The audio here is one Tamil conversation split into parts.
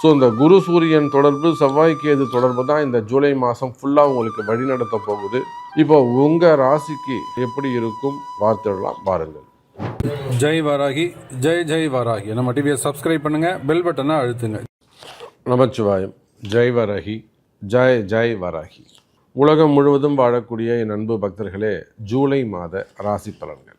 ஸோ இந்த குரு சூரியன் தொடர்பு செவ்வாய் கேது தொடர்பு தான் இந்த ஜூலை மாதம் ஃபுல்லாக உங்களுக்கு வழிநடத்த போகுது. இப்போ உங்கள் ராசிக்கு எப்படி இருக்கும்? பார்த்துடலாம் பாருங்கள் ஜெய் வாராகி ஜெய் ஜெய் வாராகி. நம்ம டிவியை சப்ஸ்கிரைப் பண்ணுங்க பெல் பட்டனை அழுத்துங்க. நமச்சிவாயம் ஜெய் வரஹி ஜெய் ஜெய் வராகி. உலகம் முழுவதும் வாழக்கூடிய என் அன்பு பக்தர்களே ஜூலை மாத ராசி பலன்கள்.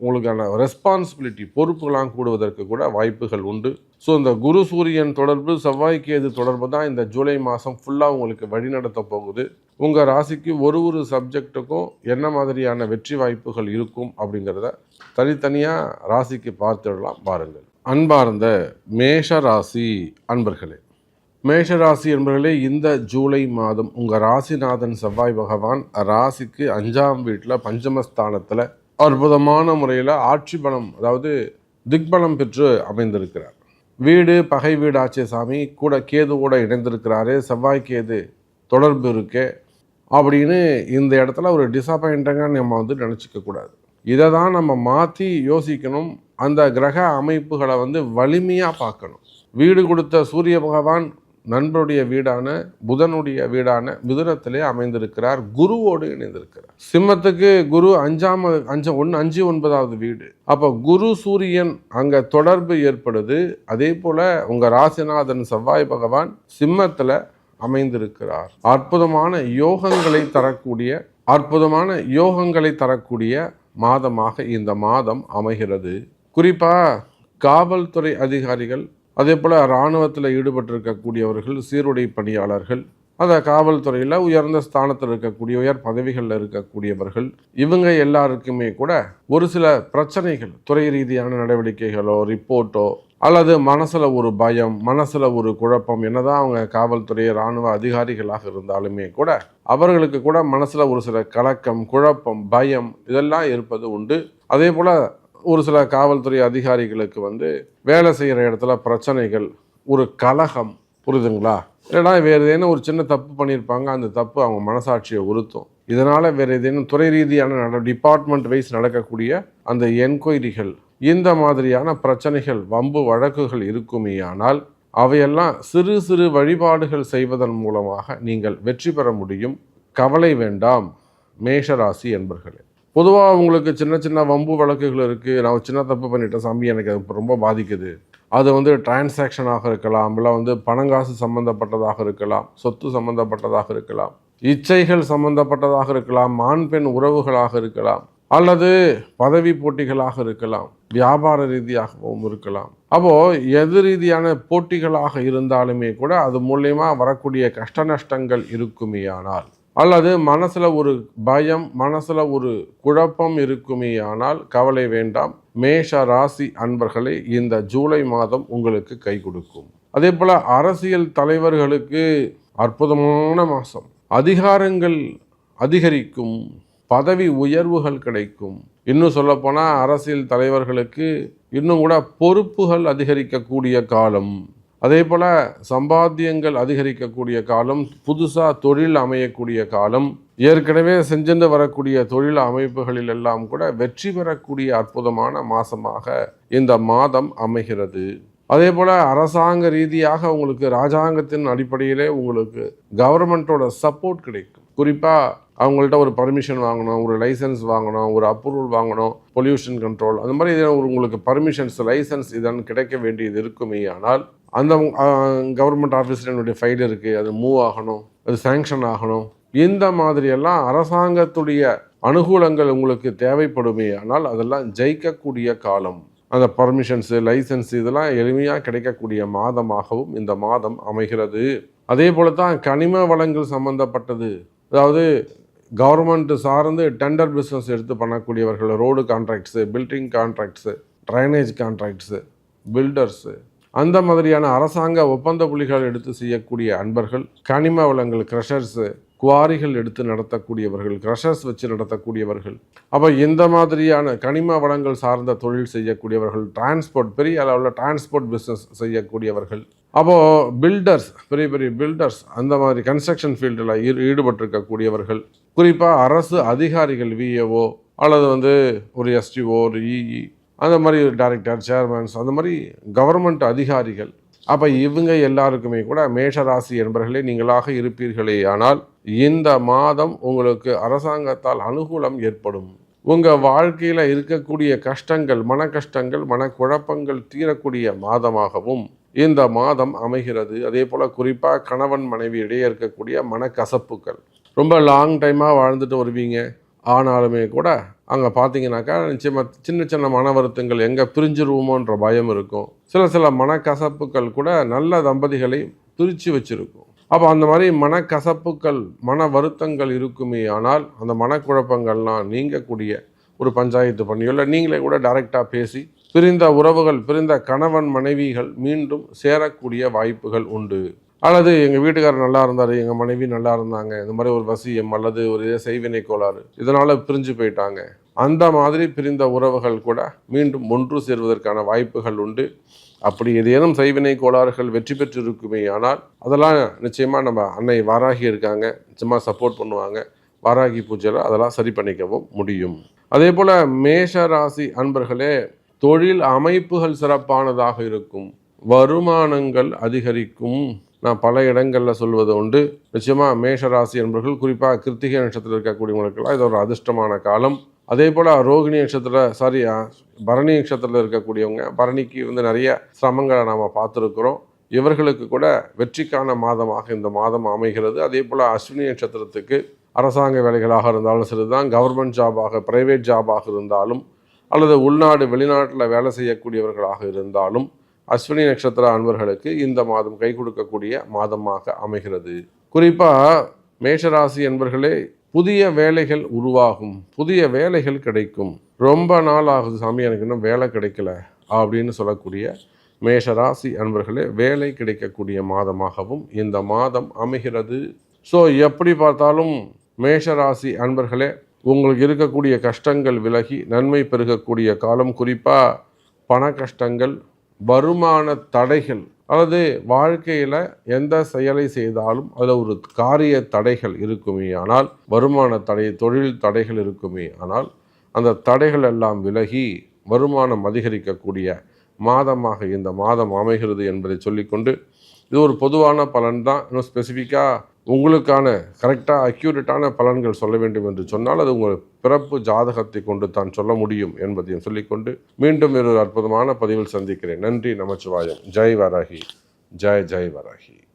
உங்களுக்கான ரெஸ்பான்சிபிலிட்டி பொறுப்புகளாம் கூடுவதற்கு கூட வாய்ப்புகள் உண்டு. ஸோ இந்த குரு சூரியன் தொடர்பு செவ்வாய்க்கு எது தொடர்பு தான் இந்த ஜூலை மாதம் ஃபுல்லாக உங்களுக்கு வழிநடத்த போகுது. உங்கள் ராசிக்கு ஒரு ஒரு சப்ஜெக்ட்டுக்கும் என்ன மாதிரியான வெற்றி வாய்ப்புகள் இருக்கும் அப்படிங்கிறத தனித்தனியாக ராசிக்கு பார்த்துடலாம் பாருங்கள். அன்பார்ந்த மேஷ ராசி அன்பர்களே மேஷராசி என்பர்களே இந்த ஜூலை மாதம் உங்கள் ராசிநாதன் செவ்வாய் பகவான் ராசிக்கு அஞ்சாம் வீட்டில் பஞ்சமஸ்தானத்தில் அற்புதமான முறையில் ஆட்சி பலம் அதாவது திக்பலம் பெற்று அமைந்திருக்கிறார். வீடு பகை வீடு ஆட்சிய சாமி கூட கேதுவோட இணைந்திருக்கிறாரு. செவ்வாய் கேது தொடர்பு இருக்கு அப்படின்னு இந்த இடத்துல ஒரு டிசப்பாயிண்டாக நம்ம வந்து நினச்சிக்க கூடாது. இதை தான் நம்ம மாற்றி யோசிக்கணும். அந்த கிரக அமைப்புகளை வந்து வலிமையாக பார்க்கணும். வீடு கொடுத்த சூரிய பகவான் நண்பருடைய வீடான புதனுடைய வீடான மிதுனத்திலே அமைந்திருக்கிறார். குருவோடு இணைந்திருக்கிறார். சிம்மத்துக்கு குரு அஞ்சாம் அஞ்சு ஒன்று அஞ்சு ஒன்பதாவது வீடு. அப்போ குரு சூரியன் அங்கே தொடர்பு ஏற்படுது. அதே போல் உங்கள் ராசிநாதன் செவ்வாய் பகவான் சிம்மத்தில் அமைந்திருக்கிறார். அற்புதமான யோகங்களை தரக்கூடிய அற்புதமான யோகங்களை தரக்கூடிய மாதமாக இந்த மாதம் அமைகிறது. குறிப்பாக காவல்துறை அதிகாரிகள் அதே போல் இராணுவத்தில் ஈடுபட்டிருக்கக்கூடியவர்கள் சீருடை பணியாளர்கள் அந்த காவல்துறையில் உயர்ந்த ஸ்தானத்தில் இருக்கக்கூடிய உயர் பதவிகளில் இருக்கக்கூடியவர்கள் இவங்க எல்லாருக்குமே கூட ஒரு சில பிரச்சனைகள் துறை ரீதியான நடவடிக்கைகளோ ரிப்போர்ட்டோ அல்லது மனசில் ஒரு பயம் மனசில் ஒரு குழப்பம் என்னதான் அவங்க காவல்துறை இராணுவ அதிகாரிகளாக இருந்தாலுமே கூட அவர்களுக்கு கூட மனசில் ஒரு சில கலக்கம் குழப்பம் பயம் இதெல்லாம் இருப்பது உண்டு. அதே போல் ஒரு சில காவல்துறை அதிகாரிகளுக்கு வந்து வேலை செய்கிற இடத்துல பிரச்சனைகள் ஒரு கலகம் புரியுதுங்களா? இல்லைனா வேறு ஏதேனும் ஒரு சின்ன தப்பு பண்ணியிருப்பாங்க அந்த தப்பு அவங்க மனசாட்சியை உறுத்தும். இதனால் வேறு ஏதேனும் துறை ரீதியான நட டிபார்ட்மெண்ட் வைஸ் நடக்கக்கூடிய அந்த என்கொயரிகள் இந்த மாதிரியான பிரச்சனைகள் வம்பு வழக்குகள் இருக்குமேயானால் அவையெல்லாம் சிறு சிறு வழிபாடுகள் செய்வதன் மூலமாக நீங்கள் வெற்றி பெற முடியும். கவலை வேண்டாம் மேஷராசி என்பர்களே. பொதுவாக அவங்களுக்கு சின்ன சின்ன வம்பு வழக்குகள் இருக்குது நான் சின்ன தப்பு பண்ணிட்டேன் சாமி எனக்கு அது ரொம்ப பாதிக்குது. அது வந்து டிரான்சாக்ஷனாக இருக்கலாம் இல்லை வந்து பணங்காசு சம்மந்தப்பட்டதாக இருக்கலாம் சொத்து சம்மந்தப்பட்டதாக இருக்கலாம் இச்சைகள் சம்மந்தப்பட்டதாக இருக்கலாம் ஆண் பெண் உறவுகளாக இருக்கலாம் அல்லது பதவி போட்டிகளாக இருக்கலாம் வியாபார ரீதியாகவும் இருக்கலாம். அப்போ எது ரீதியான போட்டிகளாக இருந்தாலுமே கூட அது மூலயமா வரக்கூடிய கஷ்ட நஷ்டங்கள் இருக்குமேயானால் அல்லது மனசில் ஒரு பயம் மனசில் ஒரு குழப்பம் இருக்குமே ஆனால் கவலை வேண்டாம். மேஷ ராசி அன்பர்களே இந்த ஜூலை மாதம் உங்களுக்கு கை கொடுக்கும். அதே போல் அரசியல் தலைவர்களுக்கு அற்புதமான மாதம் அதிகாரங்கள் அதிகரிக்கும் பதவி உயர்வுகள் கிடைக்கும். இன்னும் சொல்லப்போனால் அரசியல் தலைவர்களுக்கு இன்னும் கூட பொறுப்புகள் அதிகரிக்கக்கூடிய காலம். அதே போல் சம்பாத்தியங்கள் அதிகரிக்கக்கூடிய காலம் புதுசாக தொழில் அமையக்கூடிய காலம் ஏற்கனவே செஞ்சென்று வரக்கூடிய தொழில் அமைப்புகளில் எல்லாம் கூட வெற்றி பெறக்கூடிய அற்புதமான மாதமாக இந்த மாதம் அமைகிறது. அதே போல் அரசாங்க ரீதியாக உங்களுக்கு ராஜாங்கத்தின் அடிப்படையிலே உங்களுக்கு கவர்மெண்ட்டோட சப்போர்ட் கிடைக்கும். குறிப்பாக அவங்கள்ட்ட ஒரு பர்மிஷன் வாங்கணும் ஒரு லைசன்ஸ் வாங்கணும் ஒரு அப்ரூவல் வாங்கணும் பொல்யூஷன் கண்ட்ரோல் அந்த மாதிரி உங்களுக்கு பர்மிஷன்ஸ் லைசன்ஸ் இதன் கிடைக்க வேண்டியது இருக்குமே ஆனால் அந்த கவர்மெண்ட் ஆஃபீஸில் என்னுடைய ஃபைல் இருக்குது அது மூவ் ஆகணும். அது சேங்ஷன் ஆகணும். இந்த மாதிரியெல்லாம் அரசாங்கத்துடைய அனுகூலங்கள் உங்களுக்கு தேவைப்படுமே ஆனால் அதெல்லாம் ஜெயிக்கக்கூடிய காலம். அந்த பர்மிஷன்ஸு லைசன்ஸ் இதெல்லாம் எளிமையாக கிடைக்கக்கூடிய மாதமாகவும் இந்த மாதம் அமைகிறது. அதே போல தான் கனிம வளங்கள் சம்பந்தப்பட்டது. அதாவது கவர்மெண்ட் சார்ந்து டெண்டர் பிஸ்னஸ் எடுத்து பண்ணக்கூடியவர்கள் road contracts building contracts drainage contracts builders அந்த மாதிரியான அரசாங்க ஒப்பந்த புலிகள் எடுத்து செய்யக்கூடிய அன்பர்கள் கனிம வளங்கள் க்ரஷர்ஸு குவாரிகள் எடுத்து நடத்தக்கூடியவர்கள் க்ரஷர்ஸ் வச்சு நடத்தக்கூடியவர்கள். அப்போ இந்த மாதிரியான கனிம வளங்கள் சார்ந்த தொழில் செய்யக்கூடியவர்கள் டிரான்ஸ்போர்ட் பெரிய அளவில் டிரான்ஸ்போர்ட் பிஸ்னஸ் செய்யக்கூடியவர்கள். அப்போது பில்டர்ஸ் பெரிய பெரிய பில்டர்ஸ் அந்த மாதிரி கன்ஸ்ட்ரக்ஷன் ஃபீல்டில் ஈடுபட்டிருக்கக்கூடியவர்கள். குறிப்பாக அரசு அதிகாரிகள் விஏஓ அல்லது வந்து ஒரு எஸ்டிஓ ஒரு இஇ அந்த மாதிரி டைரக்டர் சேர்மன்ஸ் அந்த மாதிரி கவர்மெண்ட் அதிகாரிகள். அப்போ இவங்க எல்லாருக்குமே கூட மேஷராசி என்பர்களே நீங்களாக இருப்பீர்களே. ஆனால் இந்த மாதம் உங்களுக்கு அரசாங்கத்தால் அனுகூலம் ஏற்படும். உங்கள் வாழ்க்கையில் இருக்கக்கூடிய கஷ்டங்கள் மன கஷ்டங்கள் மனக்குழப்பங்கள் தீரக்கூடிய மாதமாகவும் இந்த மாதம் அமைகிறது. அதே போல் குறிப்பாக கணவன் மனைவி இடையே இருக்கக்கூடிய மனக்கசப்புகள். ரொம்ப லாங் டைமாக வாழ்ந்துட்டு வருவீங்க. ஆனாலுமே கூட அங்கே பார்த்தீங்கன்னாக்கா நிச்சயமாக சின்ன சின்ன மன வருத்தங்கள் எங்கே பிரிஞ்சிருவோமோன்ற பயம் இருக்கும். சில சில மனக்கசப்புகள் கூட நல்ல தம்பதிகளை பிரித்து வச்சுருக்கும். அப்போ அந்த மாதிரி மனக்கசப்புகள் மன வருத்தங்கள் இருக்குமே ஆனால் அந்த மனக்குழப்பங்கள்லாம் நீங்கக்கூடிய ஒரு பஞ்சாயத்து பண்ணியோ இல்லை நீங்களே கூட டைரெக்டாக பேசி பிரிந்த உறவுகள் பிரிந்த கணவன் மனைவிகள் மீண்டும் சேரக்கூடிய வாய்ப்புகள் உண்டு. அல்லது எங்கள் வீட்டுக்காரர் நல்லா இருந்தார் எங்கள் மனைவி நல்லா இருந்தாங்க. இந்த மாதிரி ஒரு வசியம் அல்லது ஒரு செய்வினை கோளாறு இதனால் பிரிஞ்சு போயிட்டாங்க. அந்த மாதிரி பிரிந்த உறவுகள் கூட மீண்டும் ஒன்று சேர்வதற்கான வாய்ப்புகள் உண்டு. அப்படி ஏதேனும் செய்வினை கோளாறுகள் வெற்றி பெற்று இருக்குமே ஆனால் அதெல்லாம் நிச்சயமாக நம்ம அன்னை வாராகி இருக்காங்க. நிச்சயமாக சப்போர்ட் பண்ணுவாங்க. வாராகி பூஜையில் அதெல்லாம் சரி பண்ணிக்கவும் முடியும். அதே போல் மேஷ ராசி அன்பர்களே தொழில் அமைப்புகள் சிறப்பானதாக இருக்கும். வருமானங்கள் அதிகரிக்கும். நான் பல இடங்களில் சொல்வது உண்டு. நிச்சயமாக மேஷராசி என்பவர்கள் குறிப்பாக கிருத்திகை நட்சத்திரம் இருக்கக்கூடியவங்களுக்கெல்லாம் இது ஒரு அதிர்ஷ்டமான காலம். அதே போல் ரோகிணி நட்சத்திர சாரி பரணி நட்சத்திரத்தில் இருக்கக்கூடியவங்க பரணிக்கு வந்து நிறைய சிரமங்களை நாம் பார்த்துருக்குறோம். இவர்களுக்கு கூட வெற்றிக்கான மாதமாக இந்த மாதம் அமைகிறது. அதே போல் அஸ்வினி நட்சத்திரத்துக்கு அரசாங்க வேலைகளாக இருந்தாலும் சரிதான் கவர்மெண்ட் ஜாபாக பிரைவேட் ஜாபாக இருந்தாலும் அல்லது உள்நாடு வெளிநாட்டில் வேலை செய்யக்கூடியவர்களாக இருந்தாலும் அஸ்வினி நட்சத்திர அன்பர்களுக்கு இந்த மாதம் கை கொடுக்கக்கூடிய மாதமாக அமைகிறது. குறிப்பாக மேஷராசி என்பர்களே புதிய வேலைகள் உருவாகும் புதிய வேலைகள் கிடைக்கும். ரொம்ப நாள் ஆகுது சாமி எனக்கு இன்னும் வேலை கிடைக்கல அப்படின்னு சொல்லக்கூடிய மேஷராசி அன்பர்களே வேலை கிடைக்கக்கூடிய மாதமாகவும் இந்த மாதம் அமைகிறது. ஸோ எப்படி பார்த்தாலும் மேஷராசி அன்பர்களே உங்களுக்கு இருக்கக்கூடிய கஷ்டங்கள் விலகி நன்மை பெருகக்கூடிய காலம் குறிப்பாக பண கஷ்டங்கள் வருமான தடைகள். அல்லது வாழ்க்கையில் எந்த செயலை செய்தாலும் அதில் ஒரு காரிய தடைகள் இருக்குமே ஆனால் வருமான தடை தொழில் தடைகள் இருக்குமே ஆனால் அந்த தடைகள் எல்லாம் விலகி வருமானம் அதிகரிக்கக்கூடிய மாதமாக இந்த மாதம் அமைகிறது என்பதை சொல்லிக்கொண்டு இது ஒரு பொதுவான பலன் தான். இன்னும் ஸ்பெசிஃபிக்காக உங்களுக்கான கரெக்டாக அக்யூரேட்டான பலன்கள் சொல்ல வேண்டும் என்று சொன்னால் அது உங்கள் பிறப்பு ஜாதகத்தை கொண்டு தான் சொல்ல முடியும் என்பதையும் சொல்லிக்கொண்டு மீண்டும் ஒரு அற்புதமான பதிவில் சந்திக்கிறேன். நன்றி நமச்சிவாயம். ஜெய் வராகி. ஜெய் ஜெய் வராகி.